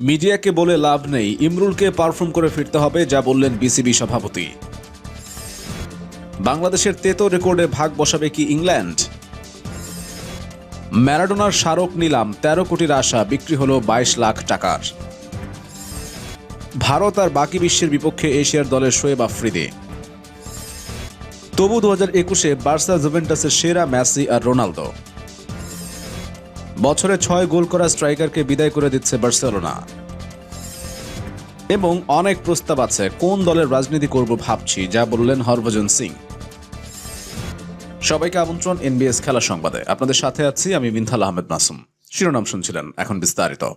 মিডিয়াকে বলে লাভ নেই, ইমরুলকে পারফর্ম করে ফিরতে হবে, যা বললেন বিসিবি সভাপতি। বাংলাদেশের তেতো রেকর্ডে ভাগ বসাবে কি ইংল্যান্ড? ম্যারাডোনার স্মারক নিলাম, তেরো কোটির আশা, বিক্রি হলো বাইশ লাখ টাকার। ভারত আর বাকি বিশ্বের বিপক্ষে এশিয়ার দলের শোয়েব আফ্রিদি। তবু দু হাজার একুশে বার্সা জুভেন্টাসের সেরা মেসি আর রোনালদো। বছরে ছয় গোল করা স্ট্রাইকারকে বিদায় করে দিচ্ছে বার্সেলোনা। এবং অনেক প্রস্তাব আছে, কোন দলের রাজনীতি করব ভাবছি, যা বললেন হরভজন সিং। সবাইকে আমন্ত্রণ এনবিএস খেলা সংবাদে। আপনাদের সাথে আছি আমি মিনথাল আহমেদ মাসুম। শিরোনাম শুনছিলেন এখন বিস্তারিত।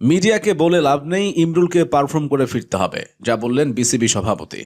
মিডিয়াকে বলে লাভ নেই, ইমরুলকে পারফর্ম করে ফিরতে হবে, যা বললেন বিসিবি সভাপতি।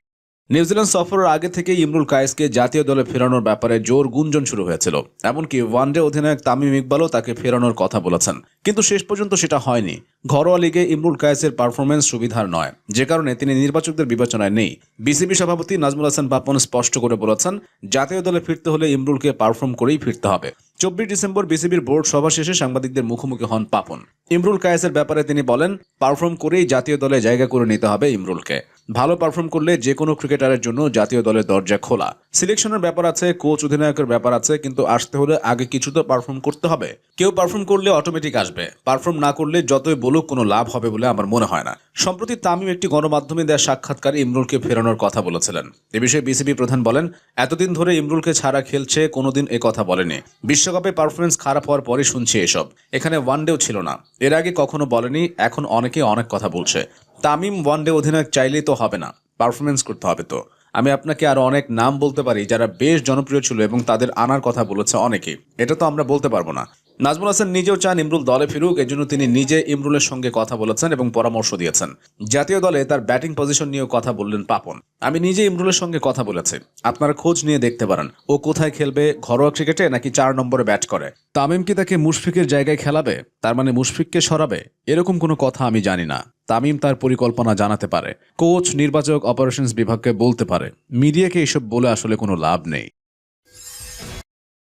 নিউজিল্যান্ড সফরের আগে থেকে ইমরুল কায়েসকে জাতীয় দলে ফেরানোর ব্যাপারে জোর গুঞ্জন শুরু হয়েছিল। এমনকি ওয়ানডে অধিনায়ক তামিম ইকবালও তাকে ফেরানোর কথা বলেছেন। কিন্তু শেষ পর্যন্ত সেটা হয়নি। ঘরোয়া লিগে ইমরুল কায়েসের পারফরমেন্স সুবিধার নয়। যে কারণে তিনি নির্বাচকদের বিবেচনায় নেই। বিসিবি সভাপতি নাজমুল হাসান পাপন স্পষ্ট করে বলেছেন, জাতীয় দলে ফিরতে হলে ইমরুলকে পারফর্ম করেই ফিরতে হবে। চব্বিশ ডিসেম্বর বিসিবির বোর্ড সভা শেষে সাংবাদিকদের মুখোমুখি হন পাপন। ইমরুল কায়েসের ব্যাপারে তিনি বলেন, পারফর্ম করেই জাতীয় দলে জায়গা করে নিতে হবে ইমরুলকে। ভালো পারফর্ম করলে যে কোনো ক্রিকেটারের জন্য জাতীয় দলের দরজা খোলা। সিলেকশনের ব্যাপার আছে কোচ অধিনায়কের ব্যাপার আছে, কিন্তু আসতে হলে আগে কিছু তো পারফর্ম করতে হবে। কেউ পারফর্ম করলে অটোমেটিক আসবে। পারফর্ম না করলে যতই বলুক কোনো লাভ হবে বলে আমার মনে হয় না। সম্প্রতি তামিম একটি গণমাধ্যমে দেওয়া সাক্ষাৎকারে ইমরুলকে ফেরানোর কথা বলেছিলেন। এ বিষয়ে বিসিবি প্রধান বলেন, এতদিন ধরে ইমরুলকে ছাড়া খেলছে কোনোদিন এ কথা বলেনি। বিশ্বকাপে পারফরমেন্স খারাপ হওয়ার পরে শুনছি এসব। এখানে ওয়ানডেও ছিল না। এর আগে কখনো বলেনি, এখন অনেকে অনেক কথা বলছে। তামিম ওয়ানডে অধিনায়ক চাইলেই তো হবে না। পারফরমেন্স করতে হবে তো। আমি আপনাকে আরও অনেক নাম বলতে পারি যারা বেশ জনপ্রিয় ছিল এবং তাদের আনার কথা বলেছে অনেকে। এটা তো আমরা বলতে পারব না। নাজমুল হাসান নিজেও চান ইমরুল দলে ফিরুক, এজন্য তিনি নিজে ইমরুলের সঙ্গে কথা বলেছেন এবং পরামর্শ দিয়েছেন। জাতীয় দলে তার ব্যাটিং পজিশন নিয়েও কথা বললেন পাপন। আমি নিজে ইমরুলের সঙ্গে কথা বলেছি। আপনারা খোঁজ নিয়ে দেখতে পারেন। ও কোথায় খেলবে, ঘরোয়া ক্রিকেটে নাকি চার নম্বরে ব্যাট করে? তামিম কি তাকে মুশফিকের জায়গায় খেলাবে, তার মানে মুশফিককে সরাবে? এরকম কোনো কথা আমি জানি না। তামিম তার পরিকল্পনা জানাতে পারে। কোচ, নির্বাচক অপারেশনস বিভাগকে বলতে পারে। মিডিয়াকে এসব বলে আসলে কোনো লাভ নেই।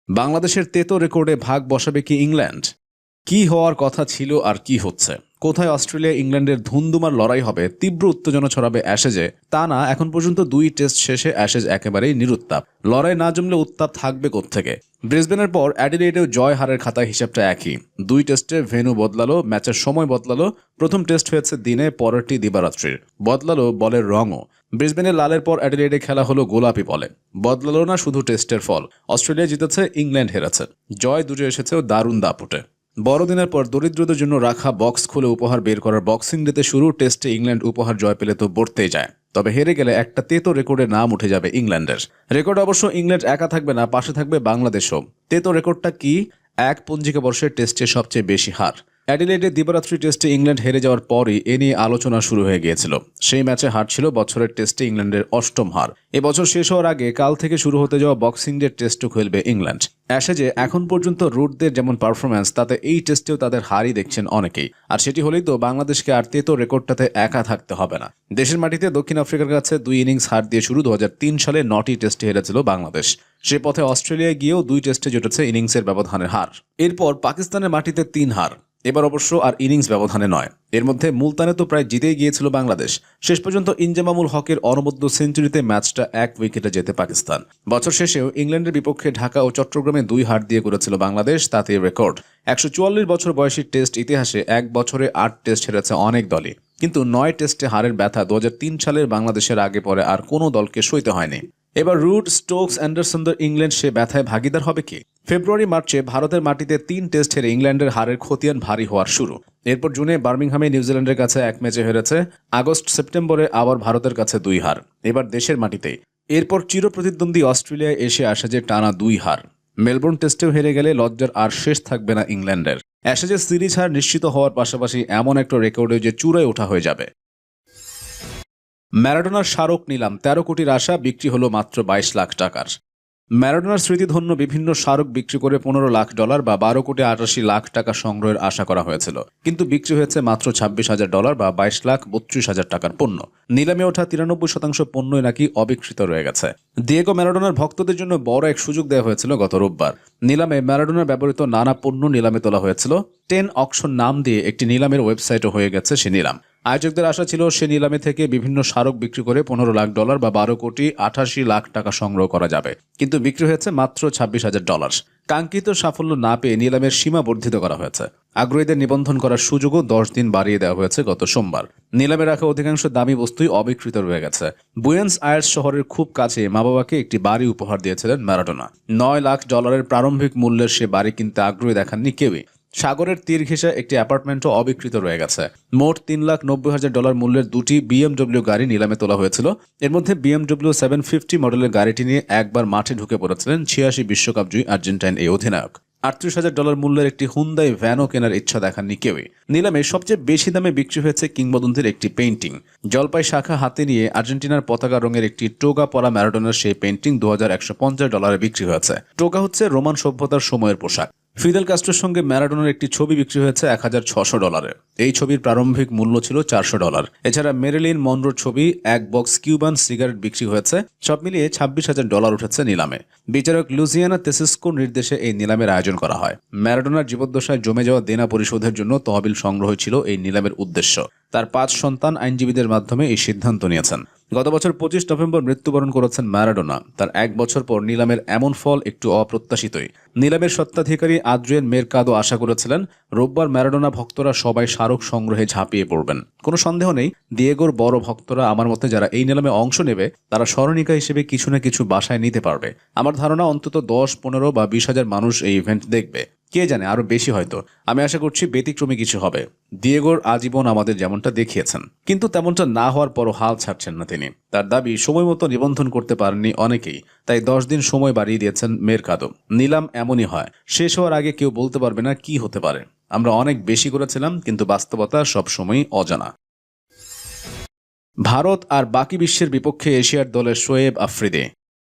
বাংলাদেশের তেতো রেকর্ডে ভাগ বসাবে কি ইংল্যান্ড? কি হওয়ার কথা ছিল আর কি হচ্ছে? কোথায় অস্ট্রেলিয়া ইংল্যান্ডের ধুন্দুমার লড়াই হবে? তীব্র উত্তেজনা ছড়াবে অ্যাশেজে। তা না, এখন পর্যন্ত দুই টেস্ট শেষে অ্যাশেজ একেবারেই নিরুত্তাপ। লড়াই না জমলে উত্তাপ থাকবে কোত্থেকে? ব্রিসবেনের পর অ্যাডিলেডেও জয় হারের খাতায় হিসাবটা একই। দুই টেস্টে ভেনু বদলালো, ম্যাচের সময় বদলালো। প্রথম টেস্ট হয়েছে দিনে, পরেরটি দিবারাত্রির। বদলালো বলের রঙও। ব্রিসবেনে লালের পর অ্যাডিলেডে খেলা হলো গোলাপি বলে। বদলালো না শুধু টেস্টের ফল। অস্ট্রেলিয়া জিতেছে, ইংল্যান্ড হেরেছে। জয় দুটো এসেছেও দারুণ দাপুটে। বড়দিনের পর দরিদ্রদের জন্য রাখা বক্স খুলে উপহার বের করার বক্সিং ডেতে শুরু, টেস্টে ইংল্যান্ড উপহার জয় পেলে তো বর্তেই যায়। তবে হেরে গেলে একটা তেতো রেকর্ডে নাম উঠে যাবে ইংল্যান্ডের। রেকর্ড অবশ্য ইংল্যান্ড একা থাকবে না, পাশে থাকবে বাংলাদেশও। তেতো রেকর্ডটা কি? এক পঞ্জিকা বর্ষের টেস্টে সবচেয়ে বেশি হার। অ্যাডিলেডে দিবারাত্রি টেস্টে ইংল্যান্ড হেরে যাওয়ার পরই এ নিয়ে আলোচনা শুরু হয়ে গিয়েছিল। সেই ম্যাচে হার ছিল বছরের টেস্টে ইংল্যান্ডের অষ্টম হার। এবছর শেষ হওয়ার আগে কাল থেকে শুরু হতে যাওয়া বক্সিং ডে টেস্টও খেলবে ইংল্যান্ড। অ্যাশেজে এখন পর্যন্ত রুটদের যেমন পারফরম্যান্স, তাতে এই টেস্টেও তাদের হারই দেখছেন অনেকেই। আর সেটি হলেই তো বাংলাদেশকে আর তেতো রেকর্ডটাতে একা থাকতে হবে না। দেশের মাটিতে দক্ষিণ আফ্রিকার কাছে দুই ইনিংস হার দিয়ে শুরু দু হাজার তিন সালে নটি টেস্টে হেরেছিল বাংলাদেশ। সে পথে অস্ট্রেলিয়ায় গিয়েও দুই টেস্টে জুটেছে ইনিংসের ব্যবধানের হার। এরপর পাকিস্তানের মাটিতে তিন হার। এবার অবশ্য আর ইনিংস ব্যবধানে নয়। এর মধ্যে মুলতানে তো প্রায় জিতেই গিয়েছিল বাংলাদেশ। শেষ পর্যন্ত ইনজামামুল হকের অনবদ্য সেঞ্চুরিতে ম্যাচটা এক উইকেটে যেতে পাকিস্তান। বছর শেষেও ইংল্যান্ডের বিপক্ষে ঢাকা ও চট্টগ্রামে দুই হার দিয়ে করেছিল বাংলাদেশ তাতে রেকর্ড। একশো চুয়াল্লিশ বছর বয়সী টেস্ট ইতিহাসে এক বছরে আট টেস্ট হেরেছে অনেক দলই। কিন্তু নয় টেস্টে হারের ব্যথা দু হাজার তিন সালের বাংলাদেশের আগে পরে আর কোনো দলকে সইতে হয়নি। এবার রুট স্টোকস, অ্যান্ডারসনদের ইংল্যান্ড সে ব্যথায় ভাগিদার হবে কি? ফেব্রুয়ারি, মার্চে ভারতের মাটিতে তিন টেস্ট হেরে ইংল্যান্ডের হারের খতিয়ান ভারী হওয়ার শুরু। এরপর জুনে বার্মিংহামে নিউজিল্যান্ডের কাছে এক ম্যাচে হেরেছে, আগস্ট, সেপ্টেম্বরে আবার ভারতের কাছে দুই হার। এবার দেশের মাটিতেই এরপর চিরপ্রতিদ্বন্দ্বী অস্ট্রেলিয়ায় এসে আসে যে টানা দুই হার। মেলবোর্ন টেস্টেও হেরে গেলে লজ্জার আর শেষ থাকবে না ইংল্যান্ডের। অ্যাশেজে সিরিজ হার নিশ্চিত হওয়ার পাশাপাশি এমন একটা রেকর্ডে যে চূড়ায় ওঠা হয়ে যাবে। ম্যারাডোনার স্মারক নিলাম, তেরো কোটির আশা, বিক্রি হলো মাত্র বাইশ লাখ টাকার। ম্যারাডোনার স্মৃতিধন্য বিভিন্ন স্মারক বিক্রি করে পনেরো লাখ ডলার বা বারো কোটি আটাশি লাখ টাকা সংগ্রহের আশা করা হয়েছিল। কিন্তু বিক্রি হয়েছে মাত্র ছাব্বিশ হাজার ডলার বা বাইশ লাখ বত্রিশ হাজার টাকার পণ্য। নিলামে ওঠা তিরানব্বই শতাংশ পণ্যই নাকি অবিকৃত রয়ে গেছে। দিয়েগো ম্যারাডোনার ভক্তদের জন্য বড় এক সুযোগ দেওয়া হয়েছিল গত রোববার। নিলামে ম্যারাডোনার ব্যবহৃত নানা পণ্য নিলামে তোলা হয়েছিল। টেন অকশন নাম দিয়ে একটি নিলামের ওয়েবসাইটও হয়ে গেছে সে নিলাম। আয়োজকদের আশা ছিল সে নিলামে থেকে বিভিন্ন স্মারক বিক্রি করে পনেরো লাখ ডলার বা বারো কোটি আঠাশি লাখ টাকা সংগ্রহ করা যাবে। কিন্তু বিক্রি হয়েছে মাত্র ছাব্বিশ হাজার ডলার। কাঙ্ক্ষিত সাফল্য না পেয়ে নিলামের সীমা বর্ধিত করা হয়েছে। আগ্রহীদের নিবন্ধন করার সুযোগও দশ দিন বাড়িয়ে দেওয়া হয়েছে গত সোমবার। নিলামে রাখা অধিকাংশ দামি বস্তুই অবিকৃত রয়ে গেছে। বুয়েন্স আয়ার্স শহরের খুব কাছে মা বাবাকে একটি বাড়ি উপহার দিয়েছিলেন ম্যারাডোনা। নয় লাখ ডলারের প্রারম্ভিক মূল্যের সে বাড়ি কিনতে আগ্রহী দেখাননি কেউই। সাগরের তীর ঘেঁষে একটি অ্যাপার্টমেন্টও অবিকৃত রয়ে গেছে। মোট তিন লাখ নব্বই হাজার ডলার মূল্যের দুটি বিএমডব্লিউ গাড়ি নিলামে তোলা হয়েছিল। এর মধ্যে বিএমডব্লিউ সেভেন ফিফটি মডেলের গাড়িটি নিয়ে একবার মাঠে ঢুকে পড়েছিলেন ছিয়াশি বিশ্বকাপ জয়ী আর্জেন্টাইন এই অধিনায়ক। আটত্রিশ হাজার ডলার মূল্যের একটি হুন্দাই ভ্যানও কেনার ইচ্ছা দেখাননি কেউই। নিলামে সবচেয়ে বেশি দামে বিক্রি হয়েছে কিংবদন্তির একটি পেইন্টিং। জলপাই শাখা হাতে নিয়ে আর্জেন্টিনার পতাকা রঙের একটি টোগা পরা ম্যারাডোনার সেই পেইন্টিং দু ডলারে বিক্রি হয়েছে। টোগা হচ্ছে রোমান সভ্যতার সময়ের পোশাক। ফিদেল কাস্ট্রোর সঙ্গে ম্যারাডোনার একটি ছবি বিক্রি হয়েছে এক হাজার ছশো ডলারে। এই ছবির প্রারম্ভিক মূল্য ছিল চারশো ডলার। এছাড়া মেরেলিন মনরোর ছবি এক বক্স কিউবান সিগারেট বিক্রি হয়েছে। সব মিলিয়ে ছাব্বিশ হাজার ডলার উঠেছে নিলামে। বিচারক লুজিয়ানা তেসিস্কোর নির্দেশে এই নিলামের আয়োজন করা হয়। ম্যারাডোনার জীবদ্দশায় জমে যাওয়া দেনা পরিশোধের জন্য তহবিল সংগ্রহ ছিল এই নিলামের উদ্দেশ্য। তার পাঁচ সন্তান আইনজীবীদের মাধ্যমে এই সিদ্ধান্ত নিয়েছেন। গত বছর পঁচিশ নভেম্বর মৃত্যুবরণ করেছেন ম্যারাডোনা। তার এক বছর পর নিলামের এমন ফল একটু অপ্রত্যাশিতই। নিলামের সত্ত্বাধিকারী আদ্রিয়েন মেরকাদো আশা করেছিলেন, রোববার ম্যারাডোনা ভক্তরা সবাই স্মারক সংগ্রহে ঝাঁপিয়ে পড়বেন। কোনো সন্দেহ নেই, দিয়েগোর বড় ভক্তরা আমার মতে যারা এই নিলামে অংশ নেবে, তারা স্মরণিকা হিসেবে কিছু না কিছু বাসায় নিতে পারবে। আমার ধারণা অন্তত দশ, পনেরো বা বিশ হাজার মানুষ এই ইভেন্ট দেখবে। কে জানে, আরও বেশি হয়তো। আমি আশা করছি ব্যতিক্রমী কিছু হবে। দিয়েগোর আজীবন আমাদের যেমনটা দেখিয়েছেন। কিন্তু তেমনটা না হওয়ার পরও হাল ছাড়ছেন না তিনি। তার দাবি, সময় মতো নিবন্ধন করতে পারেননি অনেকেই। তাই দশ দিন সময় বাড়িয়ে দিয়েছেন মের কাদম। নিলাম এমনই হয়। শেষ হওয়ার আগে কেউ বলতে পারবে না কি হতে পারে। আমরা অনেক বেশি করেছিলাম, কিন্তু বাস্তবতা সবসময়ই অজানা। ভারত আর বাকি বিশ্বের বিপক্ষে এশিয়ার দলের শোয়েব আফ্রিদি।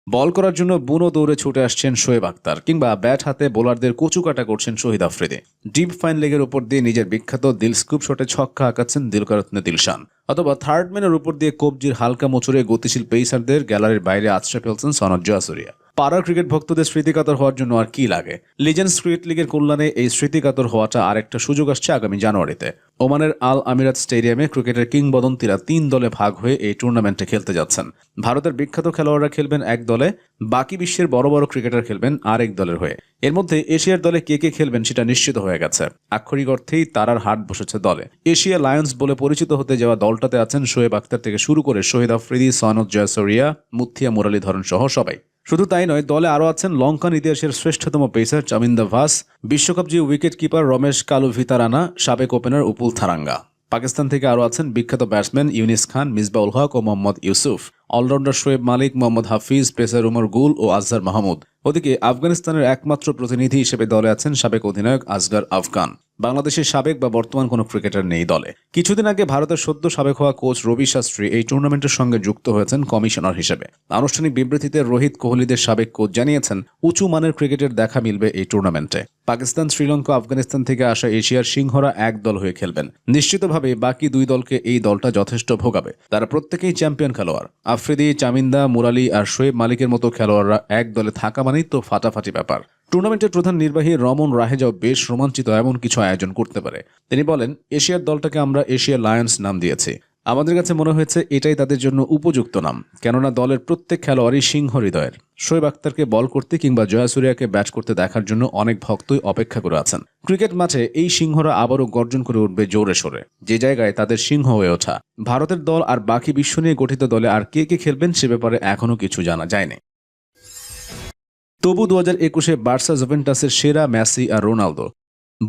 বল করার জন্য বুনো দৌড়ে ছুটে আসছেন শোয়েব আক্তার কিংবা ব্যাট হাতে বোলারদের কচুকাটা করছেন শহীদ আফ্রিদি। ডিপ ফাইন লেগের উপর দিয়ে নিজের বিখ্যাত দিল স্কুপ শটে ছক্কা আঁকাচ্ছেন দিলকারত্নে দিলশান। অথবা থার্ড ম্যানের উপর দিয়ে কবজির হালকা মোচড়ে গতিশীল পেসারদের গ্যালারির বাইরে আশ্রয় ফেলছেন সনজ্জয় জয়াসুরিয়া পাড়ার ক্রিকেট ভক্তদের স্মৃতিকাতর হওয়ার জন্য আর কি লাগে? লিজেন্ডস ক্রিকেট লিগের কল্যাণে এই স্মৃতিকাতর হওয়াটা আরেকটা সুযোগ আসছে আগামী জানুয়ারিতে। ওমানের আল আমিরাত স্টেডিয়ামে ক্রিকেটের কিংবদন্তিরা তিন দলে ভাগ হয়ে এই টুর্নামেন্টে খেলতে যাচ্ছেন। ভারতের বিখ্যাত খেলোয়াড়রা খেলবেন এক দলে, বাকি বিশ্বের বড় বড় ক্রিকেটার খেলবেন আরেক দলের হয়ে। এর মধ্যে এশিয়ার দলে কে কে খেলবেন সেটা নিশ্চিত হয়ে গেছে। আক্ষরিক অর্থেই তারার হাট বসেছে দলে। এশিয়া লায়ন্স বলে পরিচিত হতে যাওয়া দলটাতে আছেন শোয়েব আক্তার থেকে শুরু করে শহীদ আফ্রিদি সনদ জয়সরিয়া, মুথিয়া মুরালীধরন সহ সবাই। শুধু তাই নয়, দলে আরও আছেন লঙ্কান ইতিহাসের শ্রেষ্ঠতম পেসার চামিন্দা ভাস, বিশ্বকাপ যে wicket keeper Romesh Kaluwitharana সাবেক ওপেনার উপুল থারাঙ্গা। পাকিস্তান থেকে আরও আছেন বিখ্যাত ব্যাটসম্যান ইউনিস খান, মিসবাউল হক ও মোহাম্মদ ইউসুফ। অলরাউন্ডার শোয়েব মালিক, মোহাম্মদ হাফিজ, পেসার উমর গুল ও আজহার মাহমুদ। ওদিকে আফগানিস্তানের একমাত্র প্রতিনিধি হিসেবে দলে আছেন সাবেক অধিনায়ক আজগার আফগান। বাংলাদেশের সাবেক বা বর্তমান কোনো ক্রিকেটার নেই দলে। কিছুদিন আগে ভারতের সদ্য সাবেক হওয়া কোচ রবি শাস্ত্রী এই টুর্নামেন্টের সঙ্গে যুক্ত হয়েছেন কমিশনার হিসেবে। আনুষ্ঠানিক বিবৃতিতে রোহিত কোহলিদের সাবেক কোচ জানিয়েছেন, উঁচু মানের ক্রিকেটের দেখা মিলবে এই টুর্নামেন্টে। পাকিস্তান, শ্রীলঙ্কা, আফগানিস্তান থেকে আসা এশিয়ার সিংহরা এক দল হয়ে খেলবেন। নিশ্চিতভাবে বাকি দুই দলকে এই দলটা যথেষ্ট ভোগাবে। তারা প্রত্যেকেই চ্যাম্পিয়ন খেলোয়াড়। আফ্রিদি, চামিন্দা, মুরালি আর শোয়েব মালিকের মতো খেলোয়াড়রা এক দলে থাকা মানেই তো ফাটাফাটি ব্যাপার। টুর্নামেন্টের প্রধান নির্বাহী রমন রাহেজাও বেশ রোমাঞ্চিত এমন কিছু আয়োজন করতে পারে। তিনি বলেন, এশিয়ার দলটাকে আমরা এশিয়া লায়ন্স নাম দিয়েছি। আমাদের কাছে মনে হয়েছে এটাই তাদের জন্য উপযুক্ত নাম, কেননা দলের প্রত্যেক খেলোয়াড়ই সিংহ হৃদয়ের। শোয়েব আক্তারকে বল করতে কিংবা জয়াসুরিয়াকে ব্যাট করতে দেখার জন্য অনেক ভক্তই অপেক্ষা করে আছেন। ক্রিকেট মাঠে এই সিংহরা আবারও গর্জন করে উঠবে জোরে সোরে। যে জায়গায় তাদের সিংহ হয়ে ওঠা। ভারতের দল আর বাকি বিশ্ব নিয়ে গঠিত দলে আর কে কে খেলবেন সে ব্যাপারে এখনও কিছু জানা যায়নি। তবু দু হাজার একুশে বার্সা জুভেন্টাসের সেরা মেসি আর রোনালদো।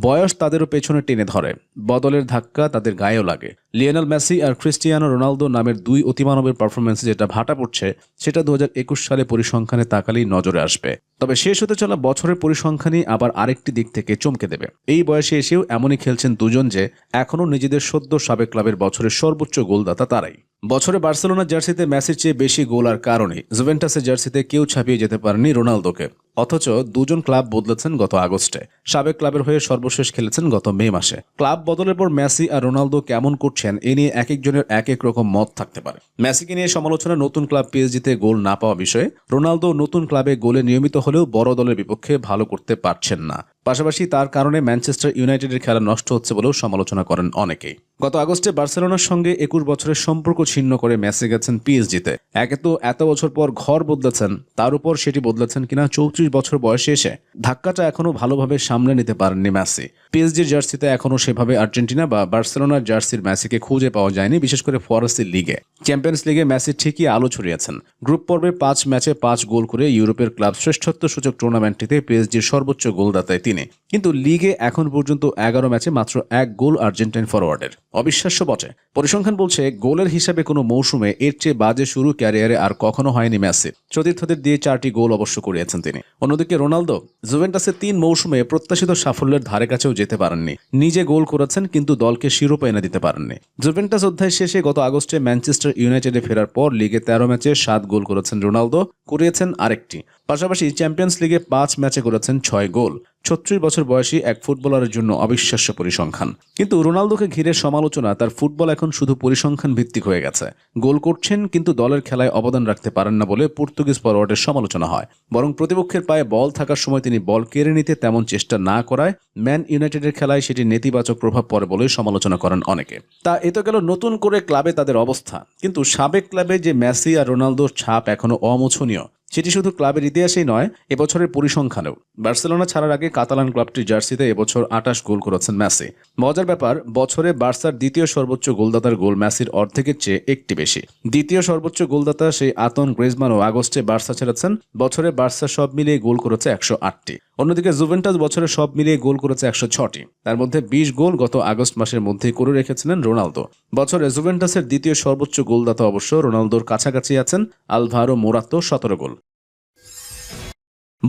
বয়স তাদেরও পেছনে টেনে ধরে। বদলের ধাক্কা তাদের গায়েও লাগে। লিওনেল মেসি আর ক্রিস্টিয়ানো রোনালদো নামের দুই অতিমানবের পারফরমেন্সে যেটা ভাটা পড়ছে, সেটা দু হাজার একুশ সালে পরিসংখ্যানে তাকালেই নজরে আসবে। তবে শেষ হতে চলা বছরের পরিসংখ্যানই আবার আরেকটি দিক থেকে চমকে দেবে। এই বয়সে এসেও এমনই খেলছেন দুজন যে, এখনও নিজেদের সদ্য সাবেক ক্লাবের বছরের সর্বোচ্চ গোলদাতা তারাই। বছরে বার্সেলোনার জার্সিতে মেসির চেয়ে বেশি গোল আর কারণে জুভেন্টাসের জার্সিতে কেউ ছাপিয়ে যেতে পারেনি রোনালদোকে। অথচ দুজন ক্লাব বদলেছেন গত আগস্টে। সাবেক ক্লাবের হয়ে সর্বশেষ খেলেছেন গত মে মাসে। ক্লাব বদলের পর মেসি আর রোনালদো কেমন করছেন এ নিয়ে এক একজনের এক এক রকম মত থাকতে পারে। মেসিকে নিয়ে সমালোচনা নতুন ক্লাব পিএসজিতে গোল না পাওয়া বিষয়ে, রোনালদো নতুন ক্লাবে গোলে নিয়মিত হলেও বড় দলের বিপক্ষে ভালো করতে পারছেন না। পাশাপাশি তার কারণে ম্যানচেস্টার ইউনাইটেডের খেলা নষ্ট হচ্ছে বলেও সমালোচনা করেন অনেকে গত আগস্টে বার্সেলোনার সঙ্গে একুশ বছরের সম্পর্ক ছিন্ন করে মেসি গেছেন পিএসজিতে। একে তো এত বছর পর ঘর বদলেছেন, তার উপর সেটি বদলেছেন কিনা চৌত্রিশ বছর বয়সে এসে ধাক্কাটা এখনও ভালোভাবে সামলে নিতে পারেননি মেসি। পিএসজির জার্সিতে এখনও সেভাবে আর্জেন্টিনা বা বার্সেলোনার জার্সির মেসিকে খুঁজে পাওয়া যায়নি, বিশেষ করে ফরাসি লিগে। চ্যাম্পিয়ন্স লিগে মেসি ঠিকই আলো ছড়িয়েছেন। গ্রুপ পর্বে পাঁচ ম্যাচে পাঁচ গোল করে ইউরোপের ক্লাব শ্রেষ্ঠত্ব সূচক টুর্নামেন্টটিতে পিএসজির সর্বোচ্চ গোলদাতায় তিনি। কিন্তু লিগে এখন পর্যন্ত এগারো ম্যাচে মাত্র এক গোল আর্জেন্টাইন ফরওয়ার্ডের অবিশ্বাস্য বটে পরিসংখ্যান বলছে, গোলের হিসাবে কোনো মৌসুমে এর চেয়ে বাজে শুরু ক্যারিয়ারে আর কখনো হয়নি ম্যাচে চতুর্থদের দিয়ে চারটি গোল অবশ্য করিয়েছেন তিনি। অন্যদিকে রোনালদো জুভেন্টাসের তিন মৌসুমে প্রত্যাশিত সাফল্যের ধারে কাছেও যেতে পারেননি। নিজে গোল করেছেন, কিন্তু দলকে শিরোপা এনে দিতে পারেননি। জুভেন্টাস অধ্যায় শেষে গত আগস্টে ম্যানচেস্টার ইউনাইটেডে ফেরার পর লিগে তেরো ম্যাচে সাত গোল করেছেন রোনালদো করিয়েছেন আরেকটি। পাশাপাশি চ্যাম্পিয়ন্স লিগে পাঁচ ম্যাচে করেছেন ছয় গোল। ছত্রিশ বছর বয়সী এক ফুটবলারের জন্য অবিশ্বাস্য পরিসংখ্যান। কিন্তু রোনালদোকে ঘিরে সমালোচনা, তার ফুটবল এখন শুধু পরিসংখ্যান ভিত্তিক হয়ে গেছে। গোল করছেন, কিন্তু দলের খেলায় অবদান রাখতে পারেন না বলে পর্তুগিজ ফরওয়ার্ডের সমালোচনা হয়। বরং প্রতিপক্ষের পায়ে বল থাকার সময় তিনি বল কেড়ে নিতে তেমন চেষ্টা না করায় ম্যান ইউনাইটেডের খেলায় সেটি নেতিবাচক প্রভাব পড়ে বলে সমালোচনা করেন অনেকে। তা এ তো গেল নতুন করে ক্লাবে তাদের অবস্থা। কিন্তু সাবেক ক্লাবে যে মেসি আর রোনালদোর ছাপ এখনও অমোছনীয়। সেটি শুধু ক্লাবের ইতিহাসেই নয়, এবছরের পরিসংখ্যানেও। বার্সেলোনা ছাড়ার আগে কাতালান ক্লাবটির জার্সিতে এবছর আটাশ গোল করেছেন মেসি। মজার ব্যাপার, বছরে বার্সার দ্বিতীয় সর্বোচ্চ গোলদাতার গোল মেসির অর্ধেকের চেয়ে একটি বেশি। দ্বিতীয় সর্বোচ্চ গোলদাতা সেই আতন গ্রেজমানও আগস্টে বার্সা ছেড়েছেন, বছরে বার্সা সব মিলিয়ে গোল করেছে একশো আটটি। অন্যদিকে জুভেন্টাস বছরে সব মিলিয়ে গোল করেছে একশো ছটি। তার মধ্যে বিশ গোল গত আগস্ট মাসের মধ্যেই করে রেখেছিলেন রোনালদো। বছরে জুভেন্টাসের দ্বিতীয় সর্বোচ্চ গোলদাতা অবশ্য রোনালদোর কাছাকাছি আছেন, আলভারো মোরাতো সতেরো গোল।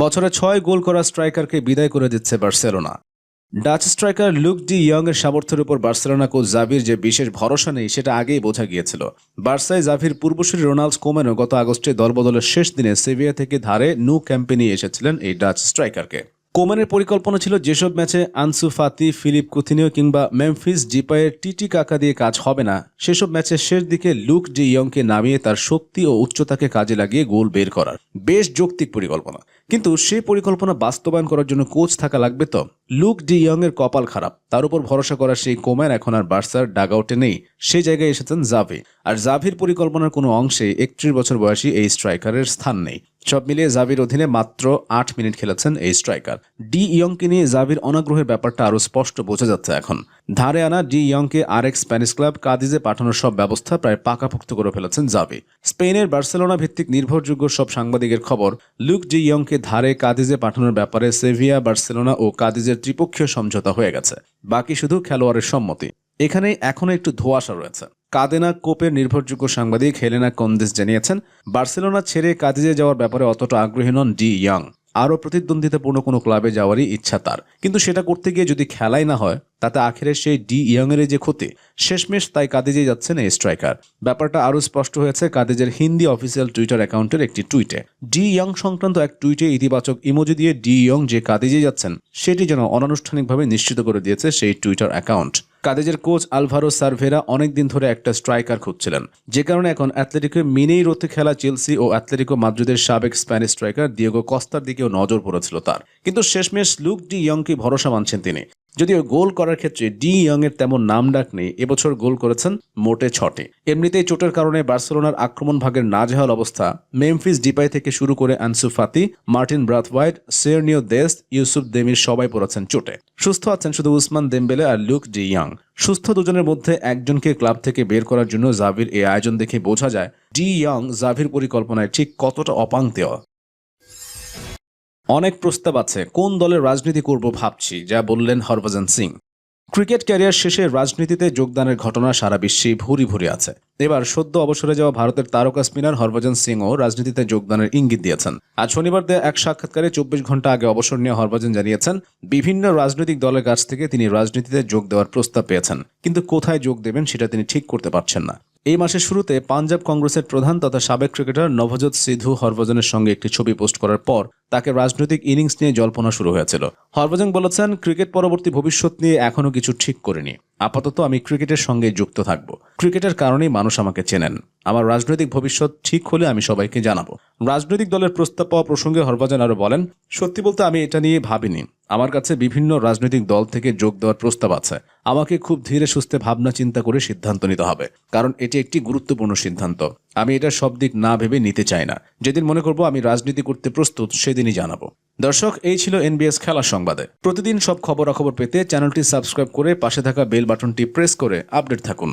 বছরে ছয় গোল করা স্ট্রাইকারকে বিদায় করে দিচ্ছে Barcelona. Dutch striker Luuk de young এর সামর্থ্যের উপর বার্সেলোনা কোচ জাভির যে বিশেষ ভরসা নেই, সেটা আগেই বোঝা গিয়েছিল। বার্সায় জাভির পূর্বসূরি রোনাল্ডস কোমেনও গত আগস্টে দলবদলের শেষ দিনে সেভিয়া থেকে ধারে নু ক্যাম্পে নিয়ে এসেছিলেন এই ডাচ স্ট্রাইকারকে। কোমেনের পরিকল্পনা ছিল যেসব ম্যাচে আনসু ফাতি, ফিলিপ কুথিনিও কিংবা মেমফিস জিপায়ের টিটি কাকা দিয়ে কাজ হবে না, সেসব ম্যাচের শেষ দিকে লুক ডি ইয়ংকে নামিয়ে তার শক্তি ও উচ্চতাকে কাজে লাগিয়ে গোল বের করার। বেশ যৌক্তিক পরিকল্পনা। কিন্তু সেই পরিকল্পনা বাস্তবায়ন করার জন্য কোচ থাকা লাগবে তো। লুক ডি ইয়ং এর কপাল খারাপ। তার উপর ভরসা করা সেই কোম্যান এখন আর বার্সার ডাগআউটে নেই। সেই জায়গায় এসেছেন জাভি। আর জাভির পরিকল্পনার কোনো অংশে একত্রিশ বছর বয়সী এই স্ট্রাইকারের স্থান নেই। সব মিলিয়ে জাভির অধীনে মাত্র আট মিনিট খেলেছেন এই স্ট্রাইকার। ডি ইয়ংকে নিয়ে জাভির অনাগ্রহের ব্যাপারটা আরও স্পষ্ট বোঝা যাচ্ছে এখন। ধারে আনা ডি ইয়ংকে আরেক স্প্যানিশ ক্লাব কাদিজে পাঠানোর সব ব্যবস্থা প্রায় পাকাপোক্ত করে ফেলেছেন জাভি। স্পেনের বার্সেলোনা ভিত্তিক নির্ভরযোগ্য সব সাংবাদিকের খবর, লুক ডি ইয়ংকে ধারে কাদিজে পাঠানোর ব্যাপারে সেভিয়া, বার্সেলোনা ও কাদিজের ত্রিপক্ষীয় সমঝোতা হয়ে গেছে। বাকি শুধু খেলোয়াড়ের সম্মতি। এখানে এখনও একটু ধোয়াশা রয়েছে। কাদেনা কোপের নির্ভরযোগ্য সাংবাদিক হেলেনা কন্দেস জানিয়েছেন, বার্সেলোনা ছেড়ে কাদিজে যাওয়ার ব্যাপারে অতটা আগ্রহী নন ডি ইয়াং। আরও প্রতিদ্বন্দ্বিতাপূর্ণ কোনো ক্লাবে যাওয়ারই ইচ্ছা তার। কিন্তু সেটা করতে গিয়ে যদি খেলাই না হয়, তাতে আখেরে সেই ডি ইয়ংয়ের যে ক্ষতি, শেষমেশ তাই কাদিজে যাচ্ছেন এই স্ট্রাইকার। ব্যাপারটা আরও স্পষ্ট হয়েছে কাদেজের হিন্দি অফিসিয়াল টুইটার অ্যাকাউন্টের একটি টুইটে। ডি ইয়ং সংক্রান্ত এক টুইটে ইতিবাচক ইমোজি দিয়ে ডি ইয়ং যে কাদিজে যাচ্ছেন, সেটি যেন অনানুষ্ঠানিকভাবে নিশ্চিত করে দিয়েছে সেই টুইটার অ্যাকাউন্ট। কাদেজের কোচ আলভারো সার্ভেরা অনেকদিন ধরে একটা স্ট্রাইকার খুঁজছিলেন। যে কারণে এখন অ্যাথলেটিকো মিনেই রোতে খেলা চেলসি ও অ্যাথলেটিকো মাদ্রিদের সাবেক স্প্যানিশ স্ট্রাইকার দিয়েগো কস্তার দিকেও নজর পড়েছিল তার। কিন্তু শেষমেশ লুক ডি ইয়ংকে ভরসা মানছেন তিনি। যদিও গোল করার ক্ষেত্রে ডি ইয়ং এর তেমন নাম ডাক নেই, এবছর গোল করেছেন মোটে ছটে। এমনিতেই চোটের কারণে বার্সেলোনার আক্রমণ ভাগের নাজেহাল অবস্থা মেমফিস ডিপাই থেকে শুরু করে Ansu Fati, Martin Braithwaite, Sergino Dest, Yusuf Demir সবাই পড়েছেন চোটে। সুস্থ আছেন শুধু উসমান দেমবেলে আর লুক ডি ইয়ং। সুস্থ দুজনের মধ্যে একজনকে ক্লাব থেকে বের করার জন্য জাভির এই আয়োজন দেখে বোঝা যায়, ডি ইয়ং জাভির পরিকল্পনায় ঠিক কতটা অপাঙ্ক্তেয় অনেক প্রস্তাব আছে, কোন দলের রাজনীতি করব ভাবছি, যা বললেন হরভজন সিং। ক্রিকেট ক্যারিয়ার শেষে রাজনীতিতে যোগদানের ঘটনা সারা বিশ্বে ভুরি ভুরি আছে। এবার সদ্য অবসরে যাওয়া ভারতের তারকা স্পিনার হরভজন সিংও রাজনীতিতে যোগদানের ইঙ্গিত দিয়েছেন। আজ শনিবার দেয়া এক সাক্ষাৎকারে চব্বিশ ঘণ্টা আগে অবসর নিয়ে হরভজন জানিয়েছেন, বিভিন্ন রাজনৈতিক দলের কাছ থেকে তিনি রাজনীতিতে যোগ দেওয়ার প্রস্তাব পেয়েছেন, কিন্তু কোথায় যোগ দেবেন সেটা তিনি ঠিক করতে পারছেন না। এই মাসের শুরুতে পাঞ্জাব কংগ্রেসের প্রধান তথা সাবেক ক্রিকেটার নভজোৎ সিধু হরভজনের সঙ্গে একটি ছবি পোস্ট করার পর তাকে রাজনৈতিক ইনিংস নিয়ে জল্পনা শুরু হয়েছিল। হরভজন বলেছেন, ক্রিকেট পরবর্তী ভবিষ্যৎ নিয়ে এখনও কিছু ঠিক করিনি। আপাতত আমি ক্রিকেটের সঙ্গে যুক্ত থাকব। ক্রিকেটের কারণেই মানুষ আমাকে চেনেন। আমার রাজনৈতিক ভবিষ্যৎ ঠিক হলে আমি সবাইকে জানাব। রাজনৈতিক দলের প্রস্তাব পাওয়া প্রসঙ্গে হরভজন আরও বলেন, সত্যি বলতে আমি এটা নিয়ে ভাবিনি। আমার কাছে বিভিন্ন রাজনৈতিক দল থেকে যোগ দেওয়ার প্রস্তাব আছে। আমাকে খুব ধীরে সুস্থে ভাবনা চিন্তা করে সিদ্ধান্ত নিতে হবে, কারণ এটি একটি গুরুত্বপূর্ণ সিদ্ধান্ত। আমি এটা সব দিক না ভেবে নিতে চাই না। যেদিন মনে করব আমি রাজনীতি করতে প্রস্তুত, সেদিনই জানাব। দর্শক, এই ছিল এনবিএস খেলার সংবাদে। প্রতিদিন সব খবরাখবর পেতে চ্যানেলটি সাবস্ক্রাইব করে পাশে থাকা বেল বাটনটি প্রেস করে আপডেট থাকুন।